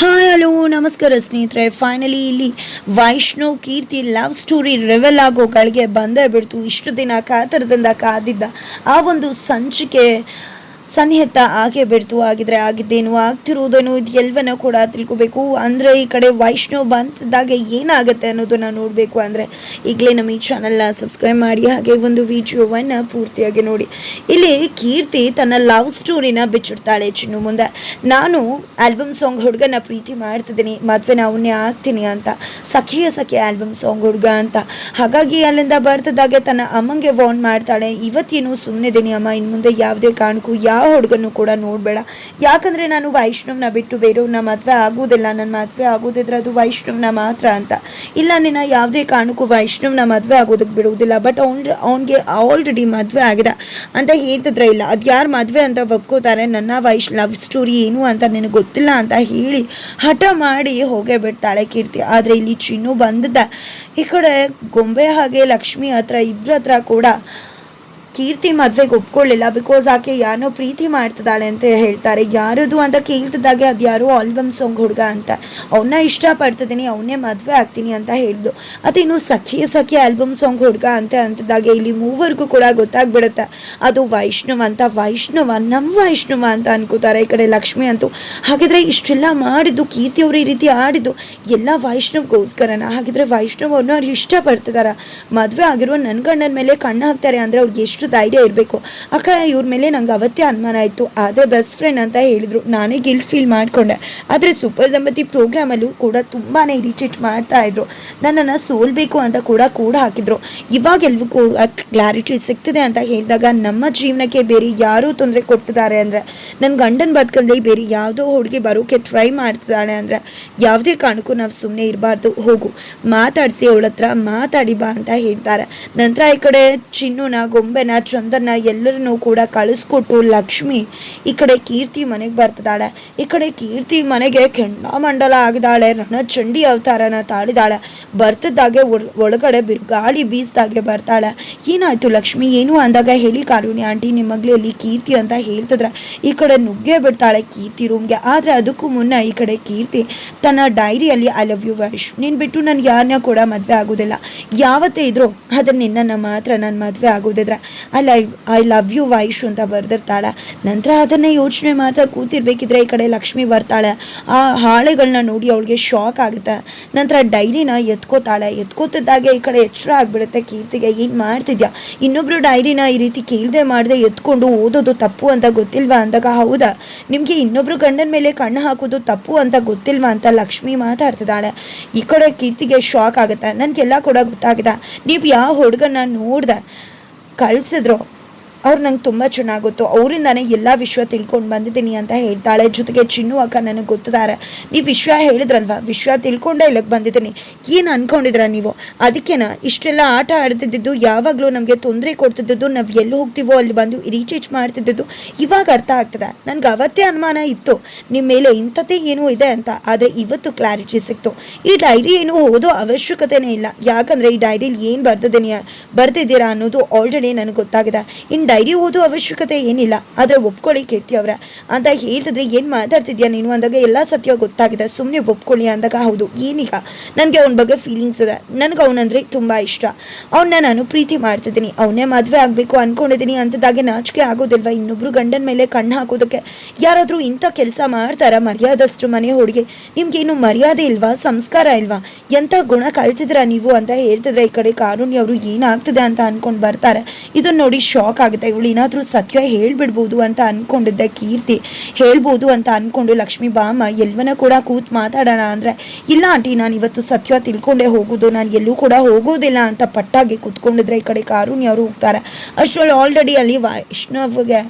Hi hello ನಮಸ್ಕಾರ ಸ್ನೇಹಿತರೆ. Finally ಇಲ್ಲಿ Vaishnav Keerthi love story reveal ಆಗೋಗಳಿಗೆ ಬಂದೇ ಬಿಡ್ತು. ಇಷ್ಟು ದಿನ ಕಾತರದಿಂದ ಕಾದಿದ್ದ ಆ ಒಂದು ಸಂಚಿಕೆ ಸನ್ನಿಹಿತ ಆಗೇ ಬಿಡ್ತು ಆಗಿದ್ರೆ ಆಗಿದ್ದೇನು ಆಗ್ತಿರುವುದೇನು ಇದು ಎಲ್ಲವನ್ನೂ ಕೂಡ ತಿಳ್ಕೊಬೇಕು. ಅಂದರೆ ಈ ಕಡೆ ವೈಷ್ಣವ್ ಬಂತದಾಗ ಏನಾಗುತ್ತೆ ಅನ್ನೋದನ್ನ ನೋಡಬೇಕು ಅಂದರೆ ಈಗಲೇ ನಮ್ಮ ಈ ಚಾನಲ್ನ ಸಬ್ಸ್ಕ್ರೈಬ್ ಮಾಡಿ ಹಾಗೆ ಒಂದು ವಿಡಿಯೋವನ್ನು ಪೂರ್ತಿಯಾಗಿ ನೋಡಿ. ಇಲ್ಲಿ ಕೀರ್ತಿ ತನ್ನ ಲವ್ ಸ್ಟೋರಿನ ಬಿಚ್ಚಿಡ್ತಾಳೆ ಚಿನ್ನು ಮುಂದೆ. ನಾನು ಆಲ್ಬಮ್ ಸಾಂಗ್ ಹುಡುಗನ ಪ್ರೀತಿ ಮಾಡ್ತಿದ್ದೀನಿ, ಮದುವೆ ಅವನ್ನೇ ಆಗ್ತೀನಿ ಅಂತ. ಸಖಿಯ ಸಖಿ ಆಲ್ಬಮ್ ಸಾಂಗ್ ಹುಡುಗ ಅಂತ. ಹಾಗಾಗಿ ಅಲ್ಲಿಂದ ಬರ್ತದಾಗೆ ತನ್ನ ಅಮ್ಮಂಗೆ ವಾರ್ನ್ ಮಾಡ್ತಾಳೆ, ಇವತ್ತೇನು ಸುಮ್ಮನಿದ್ದೀನಿ ಅಮ್ಮ ಇನ್ನು ಮುಂದೆ ಯಾವುದೇ ಕಾರಣಕ್ಕೂ ಯಾವ ಹುಡುಗನ್ನು ಕೂಡ ನೋಡಬೇಡ. ಯಾಕಂದರೆ ನಾನು ವೈಷ್ಣವನ ಬಿಟ್ಟು ಬೇರೆಯವ್ರನ್ನ ಮದುವೆ ಆಗೋದಿಲ್ಲ. ನನ್ನ ಮದುವೆ ಆಗೋದಿದ್ರೆ ಅದು ವೈಷ್ಣವನ ಮಾತ್ರ ಅಂತ. ಇಲ್ಲ, ನಿನ್ನ ಯಾವುದೇ ಕಾರಣಕ್ಕೂ ವೈಷ್ಣವನ ಮದುವೆ ಆಗೋದಕ್ಕೆ ಬಿಡುವುದಿಲ್ಲ. ಬಟ್ ಅವ್ನ, ಅವ್ನಿಗೆ ಆಲ್ರೆಡಿ ಮದುವೆ ಆಗಿದೆ ಅಂತ ಹೇಳ್ತಿದ್ರೆ ಇಲ್ಲ. ಅದು ಯಾರು ಮದುವೆ ಅಂತ ಒಪ್ಕೋತಾರೆ? ನನ್ನ ವೈಶ್ ಲವ್ ಸ್ಟೋರಿ ಏನು ಅಂತ ನಿನಗೆ ಗೊತ್ತಿಲ್ಲ ಅಂತ ಹೇಳಿ ಹಠ ಮಾಡಿ ಹೋಗೇ ಬಿಡ್ತಾಳೆ ಕೀರ್ತಿ. ಆದರೆ ಇಲ್ಲಿ ಚಿನ್ನು ಬಂದಿದ್ದ. ಈ ಕಡೆ ಗೊಂಬೆ ಹಾಗೆ ಲಕ್ಷ್ಮಿ ಹತ್ರ ಇಬ್ಬರ ಹತ್ರ ಕೂಡ ಕೀರ್ತಿ ಮದ್ವೆಗೆ ಒಪ್ಕೊಳ್ಳಿಲ್ಲ ಬಿಕಾಸ್ ಆಕೆ ಯಾರನ್ನೋ ಪ್ರೀತಿ ಮಾಡ್ತಿದ್ದಾಳೆ ಅಂತ ಹೇಳ್ತಾರೆ. ಯಾರದು ಅಂತ ಕೇಳ್ತಿದ್ದಾಗೆ ಅದು ಯಾರೋ ಆಲ್ಬಮ್ ಸಾಂಗ್ ಹುಡುಗ ಅಂತ. ಅವನ್ನ ಇಷ್ಟಪಡ್ತಿದ್ದೀನಿ, ಅವನೇ ಮದುವೆ ಆಗ್ತೀನಿ ಅಂತ ಹೇಳಿದ್ಲು ಇನ್ನು ಸಖಿ ಸಖಿ ಆಲ್ಬಮ್ ಸಾಂಗ್ ಹುಡುಗ ಅಂತ ಅಂತಿದ್ದಾಗೆ ಇಲ್ಲಿ ಮೂವರ್ಗೂ ಕೂಡ ಗೊತ್ತಾಗ್ಬಿಡುತ್ತೆ. ಅದು ವೈಷ್ಣವ ಅಂತ, ವೈಷ್ಣವ ನಮ್ಮ ವೈಷ್ಣವ ಅಂತ ಅನ್ಕೋತಾರೆ ಈ ಕಡೆ ಲಕ್ಷ್ಮಿ ಅಂತೂ. ಹಾಗಿದ್ರೆ ಇಷ್ಟೆಲ್ಲ ಮಾಡಿದ್ದು, ಕೀರ್ತಿ ಅವರು ಈ ರೀತಿ ಆಡಿದ್ದು, ಎಲ್ಲ ವೈಷ್ಣವ್ಗೋಸ್ಕರನ? ಹಾಗಿದ್ರೆ ವೈಷ್ಣವ್ ಅವ್ರನ್ನ ಅವ್ರು ಇಷ್ಟಪಡ್ತಿದಾರ? ಮದುವೆ ಆಗಿರುವ ನನ್ನ ಗಂಡನ ಮೇಲೆ ಕಣ್ಣು ಹಾಕ್ತಾರೆ ಅಂದರೆ ಅವ್ರಿಗೆ ಎಷ್ಟು ಧೈರ್ಯ ಇರಬೇಕು. ಅಕ್ಕ, ಇವ್ರ ಮೇಲೆ ನಂಗೆ ಅವತ್ತೇ ಅನುಮಾನ ಆಯಿತು. ಅದೇ ಬೆಸ್ಟ್ ಫ್ರೆಂಡ್ ಅಂತ ಹೇಳಿದರು. ನಾನೇ ಗಿಲ್ಟ್ ಫೀಲ್ ಮಾಡಿಕೊಂಡೆ. ಆದರೆ ಸೂಪರ್ ದಂಪತಿ ಪ್ರೋಗ್ರಾಮಲ್ಲೂ ಕೂಡ ತುಂಬಾ ಇರಿಟೇಟ್ ಮಾಡ್ತಾ ಇದ್ರು. ನನ್ನನ್ನು ಸೋಲ್ಬೇಕು ಅಂತ ಕೂಡ ಕೂಡ ಹಾಕಿದ್ರು. ಇವಾಗ ಎಲ್ರಿಗೂ ಕ್ಲಾರಿಟಿ ಸಿಗ್ತದೆ ಅಂತ ಹೇಳಿದಾಗ ನಮ್ಮ ಜೀವನಕ್ಕೆ ಬೇರೆ ಯಾರೂ ತೊಂದರೆ ಕೊಡ್ತಿದ್ದಾರೆ ಅಂದರೆ ನನ್ನ ಗಂಡನ ಬದುಕಲ್ಲಿ ಬೇರೆ ಯಾವುದೋ ಹುಡುಗಿ ಬರೋಕೆ ಟ್ರೈ ಮಾಡ್ತಿದ್ದಾಳೆ ಅಂದರೆ, ಯಾವುದೇ ಕಾರಣಕ್ಕೂ ನಾವು ಸುಮ್ಮನೆ ಇರಬಾರ್ದು. ಹೋಗು, ಮಾತಾಡಿಸಿ ಅವಳ ಹತ್ರ ಮಾತಾಡಿ ಬಾ ಅಂತ ಹೇಳ್ತಾರೆ. ನಂತರ ಈ ಕಡೆ ಚಿನ್ನುನ, ಗೊಂಬೆನ ಚಂದನ ಎಲ್ಲರನ್ನೂ ಕೂಡ ಕಳಿಸ್ಕೊಟ್ಟು ಲಕ್ಷ್ಮಿ ಈ ಕಡೆ ಕೀರ್ತಿ ಮನೆಗೆ ಬರ್ತಿದ್ದಾಳೆ. ಈ ಕಡೆ ಕೀರ್ತಿ ಮನೆಗೆ ಕೆಂಡಾಮಂಡಲ ಆಗಿದ್ದಾಳೆ. ರಣಚಂಡಿ ಅವತಾರನ ತಾಳಿದಾಳೆ. ಬರ್ತಿದ್ದಾಗೆ ಒಳ- ಒಳಗಡೆ ಬಿರುಗಾಳಿ ಬೀಸ್ದಾಗೆ ಬರ್ತಾಳೆ. ಏನಾಯ್ತು ಲಕ್ಷ್ಮಿ? ಏನು ಅಂದಾಗ ಹೇಳಿ ಕಾರುಣಿ ಆಂಟಿ ನಿಮ್ಮ ಮಗಳಲ್ಲಿ ಕೀರ್ತಿ ಅಂತ ಹೇಳ್ತಿದ್ರೆ. ಈ ಕಡೆ ನುಗ್ಗೆ ಬಿಡ್ತಾಳೆ ಕೀರ್ತಿ ರೂಮ್ಗೆ ಆದ್ರೆ ಅದಕ್ಕೂ ಮುನ್ನ ಈ ಕಡೆ ಕೀರ್ತಿ ತನ್ನ ಡೈರಿಯಲ್ಲಿ ಐ ಲವ್ ಯು ವೈಶ್ ನೀನು ಬಿಟ್ಟು ನಾನು ಯಾರನ್ನ ಕೂಡ ಮದುವೆ ಆಗೋದಿಲ್ಲ. ಯಾವತ್ತೇ ಇದ್ರು ಅದನ್ನ ನಿನ್ನನ್ನು ಮಾತ್ರ ನಾನು ಮದುವೆ ಆಗೋದಿದ್ರೆ. I live I love you Vaishu ಅಂತ ಬರೆದಿರ್ತಾಳೆ. ನಂತರ ಅದನ್ನೇ ಯೋಚನೆ ಮಾಡ್ತಾ ಕೂತಿರ್ಬೇಕಿದ್ರೆ ಈ ಕಡೆ ಲಕ್ಷ್ಮಿ ಬರ್ತಾಳೆ. ಆ ಹಾಳೆಗಳನ್ನ ನೋಡಿ ಅವಳಿಗೆ ಶಾಕ್ ಆಗುತ್ತೆ. ನಂತರ ಡೈರಿನ ಎತ್ಕೋತಾಳೆ. ಎತ್ಕೋತಿದ್ದಾಗೆ ಈ ಕಡೆ ಎಚ್ಚರ ಆಗಿಬಿಡುತ್ತೆ ಕೀರ್ತಿಗೆ. ಏನು ಮಾಡ್ತಿದ್ಯಾ? ಇನ್ನೊಬ್ರು ಡೈರಿನ ಈ ರೀತಿ ಕೇಳದೆ ಮಾಡದೆ ಎತ್ಕೊಂಡು ಓದೋದು ತಪ್ಪು ಅಂತ ಗೊತ್ತಿಲ್ವಾ ಅಂದಾಗ ಹೌದಾ? ನಿಮಗೆ ಇನ್ನೊಬ್ರು ಗಂಡನ ಮೇಲೆ ಕಣ್ಣು ಹಾಕೋದು ತಪ್ಪು ಅಂತ ಗೊತ್ತಿಲ್ವಾ ಅಂತ ಲಕ್ಷ್ಮಿ ಮಾತಾಡ್ತಿದ್ದಾಳೆ. ಈ ಕಡೆ ಕೀರ್ತಿಗೆ ಶಾಕ್ ಆಗುತ್ತೆ. ನನಗೆಲ್ಲ ಕೂಡ ಗೊತ್ತಾಗಿದೆ. ನೀವು ಯಾವ ಹುಡುಗನ ನೋಡ್ದೆ? ಕಳ್ಸಿದ್ರು. ಅವ್ರು ನಂಗೆ ತುಂಬ ಚೆನ್ನಾಗಿ ಗೊತ್ತು. ಅವರಿಂದಾನೇ ಎಲ್ಲ ವಿಶ್ವ ತಿಳ್ಕೊಂಡು ಬಂದಿದ್ದೀನಿ ಅಂತ ಹೇಳ್ತಾಳೆ. ಜೊತೆಗೆ ಚಿನ್ನು ಅಕ್ಕ ನನಗೆ ಗೊತ್ತಿದ್ದಾರೆ ನೀವು ವಿಷಯ ಹೇಳಿದ್ರಲ್ವ? ವಿಶ್ವ ತಿಳ್ಕೊಂಡೇ ಇಲ್ಲಕ್ಕೆ ಬಂದಿದ್ದೀನಿ. ಏನು ಅಂದ್ಕೊಂಡಿದ್ರ ನೀವು? ಅದಕ್ಕೇನ? ಇಷ್ಟೆಲ್ಲ ಆಟ ಆಡ್ತಿದ್ದಿದ್ದು, ಯಾವಾಗಲೂ ನಮಗೆ ತೊಂದರೆ ಕೊಡ್ತಿದ್ದು ನಾವು ಎಲ್ಲಿ ಹೋಗ್ತೀವೋ ಅಲ್ಲಿ ಬಂದು ರೀಚೇಜ್ ಮಾಡ್ತಿದ್ದು ಇವಾಗ ಅರ್ಥ ಆಗ್ತದೆ. ನನಗೆ ಅವತ್ತೇ ಅನುಮಾನ ಇತ್ತು. ನಿಮ್ಮ ಮೇಲೆ ಇಂಥದ್ದೇ ಏನೂ ಇದೆ ಅಂತ. ಆದರೆ ಇವತ್ತು ಕ್ಲಾರಿಟಿ ಸಿಕ್ತು. ಈ ಡೈರಿ ಏನು ಓದೋ ಅವಶ್ಯಕತೆನೇ ಇಲ್ಲ. ಯಾಕಂದರೆ ಈ ಡೈರಿಲಿ ಏನು ಬರ್ದಿದ್ದೀನಿ ಬರ್ತಿದ್ದೀರಾ ಅನ್ನೋದು ಆಲ್ರೆಡಿ ನನಗೆ ಗೊತ್ತಾಗಿದೆ. ಇನ್ನು ಡೈರಿ ಓದೋ ಅವಶ್ಯಕತೆ ಏನಿಲ್ಲ, ಆದರೆ ಒಪ್ಕೊಳ್ಳಿ ಕೀರ್ತಿ ಅವರ. ಅಂತ ಹೇಳ್ತಿದ್ರೆ ಏನು ಮಾತಾಡ್ತಿದ್ಯಾ ನೀನು ಅಂದಾಗ ಎಲ್ಲ ಸತ್ಯ ಗೊತ್ತಾಗಿದೆ ಸುಮ್ಮನೆ ಒಪ್ಕೊಳ್ಳಿ ಅಂದಾಗ ಹೌದು, ಏನೀಗ? ನನಗೆ ಅವನ ಬಗ್ಗೆ ಫೀಲಿಂಗ್ಸ್ ಇದೆ, ನನಗೆ ಅವನಂದರೆ ತುಂಬ ಇಷ್ಟ. ಅವನ್ನ ನಾನು ಪ್ರೀತಿ ಮಾಡ್ತಿದ್ದೀನಿ, ಅವನೇ ಮದುವೆ ಆಗಬೇಕು ಅಂದ್ಕೊಂಡಿದ್ದೀನಿ ಅಂತದಾಗೆ ನಾಚಿಕೆ ಆಗೋದಿಲ್ವಾ? ಇನ್ನೊಬ್ರು ಗಂಡನ ಮೇಲೆ ಕಣ್ಣು ಹಾಕೋದಕ್ಕೆ ಯಾರಾದರೂ ಇಂಥ ಕೆಲಸ ಮಾಡ್ತಾರ ಮರ್ಯಾದಷ್ಟು ಮನೆ ಹುಡುಗಿ? ನಿಮ್ಗೇನು ಮರ್ಯಾದೆ ಇಲ್ವಾ, ಸಂಸ್ಕಾರ ಇಲ್ವಾ? ಎಂಥ ಗುಣ ಕಲ್ತಿದ್ರ ನೀವು ಅಂತ ಹೇಳ್ತಿದ್ರೆ ಈ ಕಡೆ ಕಾರುಣ್ಯ ಅವರು ಏನಾಗ್ತದೆ ಅಂತ ಅಂದ್ಕೊಂಡು ಬರ್ತಾರೆ. ಇದನ್ನು ನೋಡಿ ಶಾಕ್ ಆಗುತ್ತೆ ಇವಳು ಏನಾದರೂ ಸತ್ಯ ಹೇಳಿಬಿಡ್ಬೋದು ಅಂತ ಅಂದ್ಕೊಂಡಿದ್ದೆ ಕೀರ್ತಿ, ಹೇಳ್ಬೋದು ಅಂತ ಅಂದ್ಕೊಂಡು ಲಕ್ಷ್ಮೀ ಬಾಮ ಎಲ್ವನ ಕೂಡ ಕೂತ್ ಮಾತಾಡೋಣ ಅಂದರೆ, ಇಲ್ಲ ಆಂಟಿ, ನಾನು ಇವತ್ತು ಸತ್ಯ ತಿಳ್ಕೊಂಡೇ ಹೋಗೋದು, ನಾನು ಎಲ್ಲೂ ಕೂಡ ಹೋಗೋದಿಲ್ಲ ಅಂತ ಪಟ್ಟಾಗಿ ಕೂತ್ಕೊಂಡಿದ್ರೆ ಈ ಕಡೆ ಕಾರುಣ್ಯ ಅವರು ಹೋಗ್ತಾರೆ. ಅಷ್ಟರಲ್ಲಿ ಆಲ್ರೆಡಿ ಅಲ್ಲಿ ವೈಷ್ಣವ್ಗೆ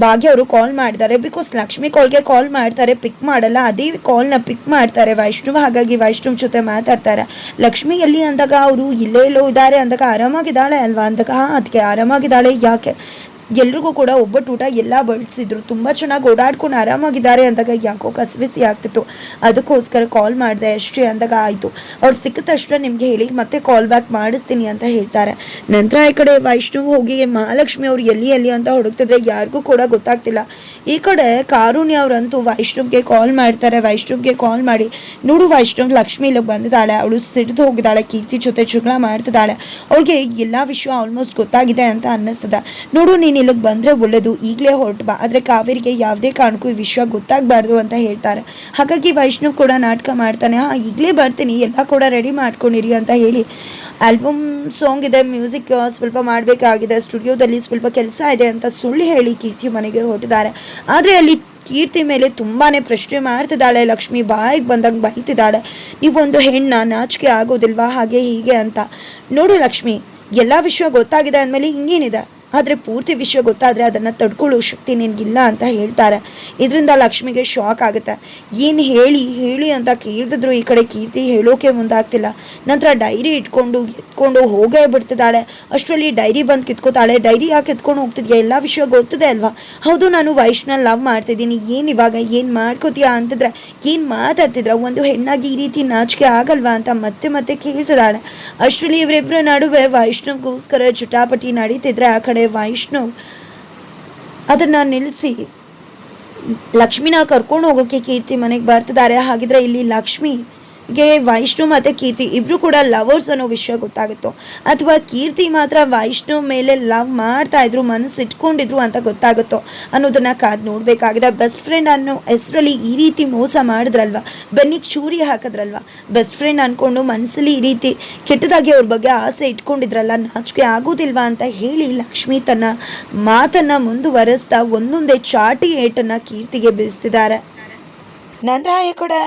ಭಾಗ್ಯ ಅವರು ಕಾಲ್ ಮಾಡಿದ್ದಾರೆ ಬಿಕಾಸ್ ಲಕ್ಷ್ಮಿ ಕಾಲ್ಗೆ ಕಾಲ್ ಮಾಡ್ತಾರೆ ಪಿಕ್ ಮಾಡಲ್ಲ. ಅದೇ ಕಾಲ್ನ ಪಿಕ್ ಮಾಡ್ತಾರೆ. ವೈಷ್ಣವ್ ಹಾಗಾಗಿ ವೈಷ್ಣವ್ ಜೊತೆ ಮಾತಾಡ್ತಾರೆ. ಲಕ್ಷ್ಮಿ ಎಲ್ಲಿ ಅಂದಾಗ ಅವರು ಇಲ್ಲೇ ಇಲ್ಲೋ ಇದ್ದಾರೆ ಅಂದಾಗ ಆರಾಮಾಗಿದ್ದಾಳೆ ಅಲ್ವಾ ಅಂದಾಗ ಅದಕ್ಕೆ ಆರಾಮಾಗಿದ್ದಾಳೆ ಯಾಕೆ? ಎಲ್ರಿಗೂ ಕೂಡ ಒಬ್ಬಟ್ಟು ಊಟ ಎಲ್ಲ ಬಡಿಸಿದ್ರು ತುಂಬ ಚೆನ್ನಾಗಿ ಓಡಾಡ್ಕೊಂಡು ಆರಾಮಾಗಿದ್ದಾರೆ ಅಂದಾಗ ಯಾಕೋ ಕಸವಿಸಿ ಆಗ್ತಿತ್ತು. ಅದಕ್ಕೋಸ್ಕರ ಕಾಲ್ ಮಾಡಿದೆ, ಅಷ್ಟೇ ಅಂದಾಗ ಆಯಿತು. ಅವ್ರು ಸಿಕ್ಕ ತಕ್ಷಣ ನಿಮಗೆ ಹೇಳಿ, ಮತ್ತೆ ಕಾಲ್ ಬ್ಯಾಕ್ ಮಾಡಿಸ್ತೀನಿ ಅಂತ ಹೇಳ್ತಾರೆ. ನಂತರ ಈ ಕಡೆ ವೈಷ್ಣವ್ ಹೋಗಿ, ಮಹಾಲಕ್ಷ್ಮಿ ಅವ್ರು ಎಲ್ಲಿ ಎಲ್ಲಿ ಅಂತ ಹುಡುಕ್ತಿದ್ರೆ ಯಾರಿಗೂ ಕೂಡ ಗೊತ್ತಾಗ್ತಿಲ್ಲ. ಈ ಕಡೆ ಕಾರುಣ್ಯ ಅವರಂತೂ ವೈಷ್ಣವ್ಗೆ ಕಾಲ್ ಮಾಡ್ತಾರೆ. ವೈಷ್ಣವ್ಗೆ ಕಾಲ್ ಮಾಡಿ, ನೋಡು ವೈಷ್ಣವ್, ಲಕ್ಷ್ಮಿ ಇಲ್ಲಿಗೆ ಬಂದಿದ್ದಾಳೆ. ಅವಳು ಸಿಡಿದು ಹೋಗಿದ್ದಾಳೆ. ಕೀರ್ತಿ ಜೊತೆ ಜಗಳ ಮಾಡ್ತಿದ್ದಾಳೆ. ಅವಳಿಗೆ ಎಲ್ಲ ವಿಷಯ ಆಲ್ಮೋಸ್ಟ್ ಗೊತ್ತಾಗಿದೆ ಅಂತ ಅನ್ನಿಸ್ತದೆ. ನೋಡು ನೀನು ಇಲ್ಲಿಗೆ ಬಂದರೆ ಒಳ್ಳೇದು. ಈಗಲೇ ಹೊರಟು ಬಾ. ಆದರೆ ಕಾವೇರಿಗೆ ಯಾವುದೇ ಕಾರಣಕ್ಕೂ ಈ ವಿಷಯ ಗೊತ್ತಾಗಬಾರ್ದು ಅಂತ ಹೇಳ್ತಾರೆ. ಹಾಗಾಗಿ ವೈಷ್ಣವ್ ಕೂಡ ನಾಟಕ ಮಾಡ್ತಾನೆ. ಹಾಂ, ಈಗಲೇ ಬರ್ತೀನಿ. ಎಲ್ಲ ಕೂಡ ರೆಡಿ ಮಾಡ್ಕೊಂಡಿರಿ ಅಂತ ಹೇಳಿ. ಆಲ್ಬಮ್ ಸಾಂಗ್ ಇದೆ ಮ್ಯೂಸಿಕ್ ಸ್ವಲ್ಪ ಮಾಡಬೇಕಾಗಿದೆ. ಸ್ಟುಡಿಯೋದಲ್ಲಿ ಸ್ವಲ್ಪ ಕೆಲಸ ಇದೆ ಅಂತ ಸುಳ್ಳು ಹೇಳಿ ಕೀರ್ತಿ ಮನೆಗೆ ಹೊರಟಿದ್ದಾರೆ. ಆದರೆ ಅಲ್ಲಿ ಕೀರ್ತಿ ಮೇಲೆ ತುಂಬಾ ಪ್ರಶ್ನೆ ಮಾಡ್ತಿದ್ದಾಳೆ. ಲಕ್ಷ್ಮಿ ಬಾಯಿಗೆ ಬಂದಂಗೆ ಬೈತಿದ್ದಾಳೆ. ನೀವೊಂದು ಹೆಣ್ಣ, ನಾಚಿಕೆ ಆಗೋದಿಲ್ವಾ? ಹಾಗೆ ಹೀಗೆ ಅಂತ. ನೋಡು ಲಕ್ಷ್ಮಿ, ಎಲ್ಲ ವಿಷಯ ಗೊತ್ತಾಗಿದೆ ಅಂದಮೇಲೆ ಇನ್ನೇನಿದೆ ಆದರೆ ಪೂರ್ತಿ ವಿಷಯ ಗೊತ್ತಾದರೆ ಅದನ್ನು ತಡ್ಕೊಳ್ಳೋ ಶಕ್ತಿ ನಿನಗಿಲ್ಲ ಅಂತ ಹೇಳ್ತಾರೆ. ಇದರಿಂದ ಲಕ್ಷ್ಮಿಗೆ ಶಾಕ್ ಆಗುತ್ತೆ. ಏನು ಹೇಳಿ ಹೇಳಿ ಅಂತ ಕೇಳಿದ್ರು ಈ ಕಡೆ ಕೀರ್ತಿ ಹೇಳೋಕೆ ಮುಂದಾಗ್ತಿಲ್ಲ. ನಂತರ ಡೈರಿ ಇಟ್ಕೊಂಡು, ಎತ್ಕೊಂಡು ಹೋಗೇ ಬಿಡ್ತಿದ್ದಾಳೆ. ಅಷ್ಟರಲ್ಲಿ ಡೈರಿ ಬಂದು ಕಿತ್ಕೋತಾಳೆ. ಡೈರಿ ಯಾಕೆ ಎತ್ಕೊಂಡು ಹೋಗ್ತಿದ್ಯಾ? ಎಲ್ಲ ವಿಷಯ ಗೊತ್ತಿದೆ ಅಲ್ವಾ? ಹೌದು, ನಾನು ವೈಷ್ಣ ಲವ್ ಮಾಡ್ತಿದ್ದೀನಿ. ಏನು ಇವಾಗ? ಏನು ಮಾಡ್ಕೋತೀಯ ಅಂತಿದ್ರೆ, ಏನು ಮಾತಾಡ್ತಿದ್ರ? ಒಂದು ಹೆಣ್ಣಾಗಿ ಈ ರೀತಿ ನಾಚಿಕೆ ಆಗಲ್ವಾ ಅಂತ ಮತ್ತೆ ಮತ್ತೆ ಕೇಳ್ತಿದ್ದಾಳೆ. ಅಷ್ಟರಲ್ಲಿ ಇವರಿಬ್ಬರ ನಡುವೆ ವೈಷ್ಣವ್ಗೋಸ್ಕರ ಚುಟಾಪಟಿ ನಡೀತಿದ್ರೆ ಆ ಕಡೆ ವೈಷ್ಣವ್ ಅದನ್ನು ನಿಲ್ಲಿಸಿ ಲಕ್ಷ್ಮೀನ ಕರ್ಕೊಂಡು ಹೋಗೋಕ್ಕೆ ಕೀರ್ತಿ ಮನೆಗೆ ಬರ್ತಿದ್ದಾರೆ. ಹಾಗಿದ್ರೆ ಇಲ್ಲಿ ಲಕ್ಷ್ಮಿಗೆ ವೈಷ್ಣು ಮತ್ತು ಕೀರ್ತಿ ಇಬ್ಬರು ಕೂಡ ಲವರ್ಸ್ ಅನ್ನೋ ವಿಷಯ ಗೊತ್ತಾಗುತ್ತೋ? ಅಥವಾ ಕೀರ್ತಿ ಮಾತ್ರ ವೈಷ್ಣು ಮೇಲೆ ಲವ್ ಮಾಡ್ತಾ ಇದ್ರು ಮನಸ್ಸು ಇಟ್ಕೊಂಡಿದ್ರು ಅಂತ ಗೊತ್ತಾಗುತ್ತೋ? ಅನ್ನೋದನ್ನ ಕಾದ್ ನೋಡಬೇಕಾಗಿದೆ. ಬೆಸ್ಟ್ ಫ್ರೆಂಡ್ ಅನ್ನೋ ಹೆಸರಲ್ಲಿ ಈ ರೀತಿ ಮೋಸ ಮಾಡಿದ್ರಲ್ವ? ಬೆನ್ನಿಗೆ ಚೂರಿ ಹಾಕಿದ್ರಲ್ವ? ಬೆಸ್ಟ್ ಫ್ರೆಂಡ್ ಅನ್ಕೊಂಡು ಮನಸ್ಸಲ್ಲಿ ಈ ರೀತಿ ಕೆಟ್ಟದಾಗಿ ಅವ್ರ ಬಗ್ಗೆ ಆಸೆ ಇಟ್ಕೊಂಡಿದ್ರಲ್ಲ, ನಾಚಿಕೆ ಆಗೋದಿಲ್ವಾ ಅಂತ ಹೇಳಿ ಲಕ್ಷ್ಮಿ ತನ್ನ ಮಾತನ್ನ ಮುಂದುವರೆಸ್ತಾ ಒಂದೊಂದೇ ಚಾಟಿ ಏಟನ್ನ ಕೀರ್ತಿಗೆ ಬೀಸ್ತಿದ್ದಾರೆ. ನಂತರ ಕಡೆ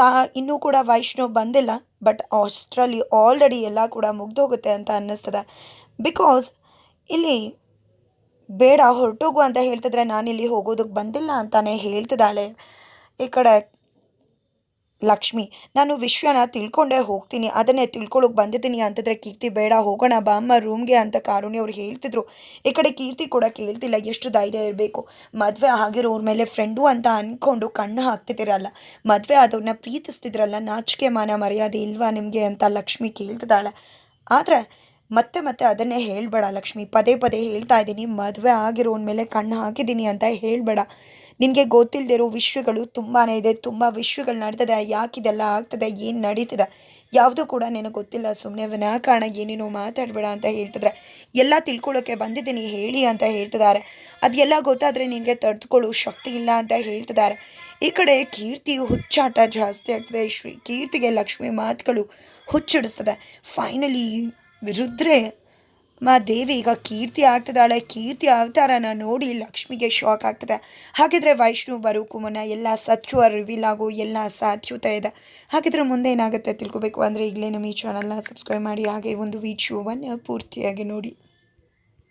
ತಾ ಇನ್ನೂ ಕೂಡ ವೈಷ್ಣವ್ ಬಂದಿಲ್ಲ ಬಟ್ ಅಷ್ಟರಲ್ಲಿ ಆಲ್ರೆಡಿ ಎಲ್ಲ ಕೂಡ ಮುಗ್ದೋಗುತ್ತೆ ಅಂತ ಅನ್ನಿಸ್ತದೆ. ಬಿಕಾಸ್ ಇಲ್ಲಿ ಬೇಡ, ಹೊರಟೋಗು ಅಂತ ಹೇಳ್ತಿದ್ರೆ ನಾನು ಇಲ್ಲಿ ಹೋಗೋದಕ್ಕೆ ಬಂದಿಲ್ಲ ಅಂತಾನೆ ಹೇಳ್ತಿದ್ದಾಳೆ. ಈ ಕಡೆ ಲಕ್ಷ್ಮಿ, ನಾನು ವಿಶ್ವನ ತಿಳ್ಕೊಂಡೇ ಹೋಗ್ತೀನಿ. ಅದನ್ನೇ ತಿಳ್ಕೊಳ್ಳೋಕೆ ಬಂದಿದ್ದೀನಿ ಅಂತಂದರೆ ಕೀರ್ತಿ ಬೇಡ, ಹೋಗೋಣ, ಬಾ ಅಮ್ಮ ರೂಮ್ಗೆ ಅಂತ ಕಾರುಣಿ ಅವ್ರು ಹೇಳ್ತಿದ್ರು. ಈ ಕಡೆ ಕೀರ್ತಿ ಕೂಡ ಕೇಳ್ತಿಲ್ಲ, ಎಷ್ಟು ಧೈರ್ಯ ಇರಬೇಕು. ಮದುವೆ ಆಗಿರೋರ ಮೇಲೆ ಫ್ರೆಂಡು ಅಂತ ಅಂದ್ಕೊಂಡು ಕಣ್ಣು ಹಾಕ್ತಿದ್ದೀರಲ್ಲ. ಮದುವೆ ಆದವ್ರನ್ನ ಪ್ರೀತಿಸ್ತಿದ್ರಲ್ಲ ನಾಚಿಕೆ ಮಾನ ಮರ್ಯಾದೆ ಇಲ್ವಾ ನಿಮಗೆ ಅಂತ ಲಕ್ಷ್ಮಿ ಕೇಳ್ತಿದ್ದಾಳೆ. ಆದರೆ ಮತ್ತೆ ಮತ್ತೆ ಅದನ್ನೇ ಹೇಳಬೇಡ ಲಕ್ಷ್ಮಿ. ಪದೇ ಪದೇ ಹೇಳ್ತಾ ಇದ್ದೀನಿ. ಮದುವೆ ಆಗಿರೋನ್ ಮೇಲೆ ಕಣ್ಣು ಹಾಕಿದ್ದೀನಿ ಅಂತ ಹೇಳಬೇಡ. ನಿನಗೆ ಗೊತ್ತಿಲ್ಲದಿರೋ ವಿಷಯಗಳು ತುಂಬಾ ಇದೆ. ತುಂಬ ವಿಷಯಗಳು ನಡೀತದೆ. ಯಾಕಿದೆಲ್ಲ ಆಗ್ತದೆ? ಏನು ನಡೀತದೆ? ಯಾವುದೂ ಕೂಡ ನಿನಗೆ ಗೊತ್ತಿಲ್ಲ. ಸುಮ್ಮನೆ ವಿನಾಕಾರಣ ಏನೇನೋ ಮಾತಾಡಬೇಡ ಅಂತ ಹೇಳ್ತಿದ್ರೆ. ಎಲ್ಲ ತಿಳ್ಕೊಳ್ಳೋಕ್ಕೆ ಬಂದಿದ್ದೀನಿ. ಹೇಳಿ ಅಂತ ಹೇಳ್ತಿದ್ದಾರೆ. ಅದೆಲ್ಲ ಗೊತ್ತಾದರೆ ನಿನಗೆ ತಡೆದುಕೊಳ್ಳೋ ಶಕ್ತಿ ಇಲ್ಲ ಅಂತ ಹೇಳ್ತಿದ್ದಾರೆ. ಈ ಕಡೆ ಕೀರ್ತಿ ಹುಚ್ಚಾಟ ಜಾಸ್ತಿ ಆಗ್ತದೆ. ಶ್ರೀ ಕೀರ್ತಿಗೆ ಲಕ್ಷ್ಮಿ ಮಾತುಗಳು ಹುಚ್ಚಿಡಿಸ್ತದೆ. ಫೈನಲಿ ರುದ್ರೆ ಮಾ ದೇವಿ, ಈಗ ಕೀರ್ತಿ ಆಗ್ತದಾಳೆ ಕೀರ್ತಿ ಅವತಾರನ ನೋಡಿ ಲಕ್ಷ್ಮಿಗೆ ಶಾಕ್ ಆಗ್ತದೆ. ಹಾಗಿದ್ರೆ ವೈಷ್ಣು ಬರೋಕ್ಕೂ ಮುನ್ನ ಎಲ್ಲ ಸಚ್ಚುವ ರಿವೀಲ್ ಆಗೋ ಎಲ್ಲ ಸಾಧ್ಯತೆ ಇದೆ. ಹಾಗಿದ್ರೆ ಮುಂದೆ ಏನಾಗುತ್ತೆ ತಿಳ್ಕೊಬೇಕು? ಅಂದರೆ ಈಗಲೇ ನಮ್ಮ ಈ ಚಾನಲ್ನ ಸಬ್ಸ್ಕ್ರೈಬ್ ಮಾಡಿ, ಹಾಗೆ ಒಂದು ವಿಡಿಯೋವನ್ನು ಪೂರ್ತಿಯಾಗಿ ನೋಡಿ.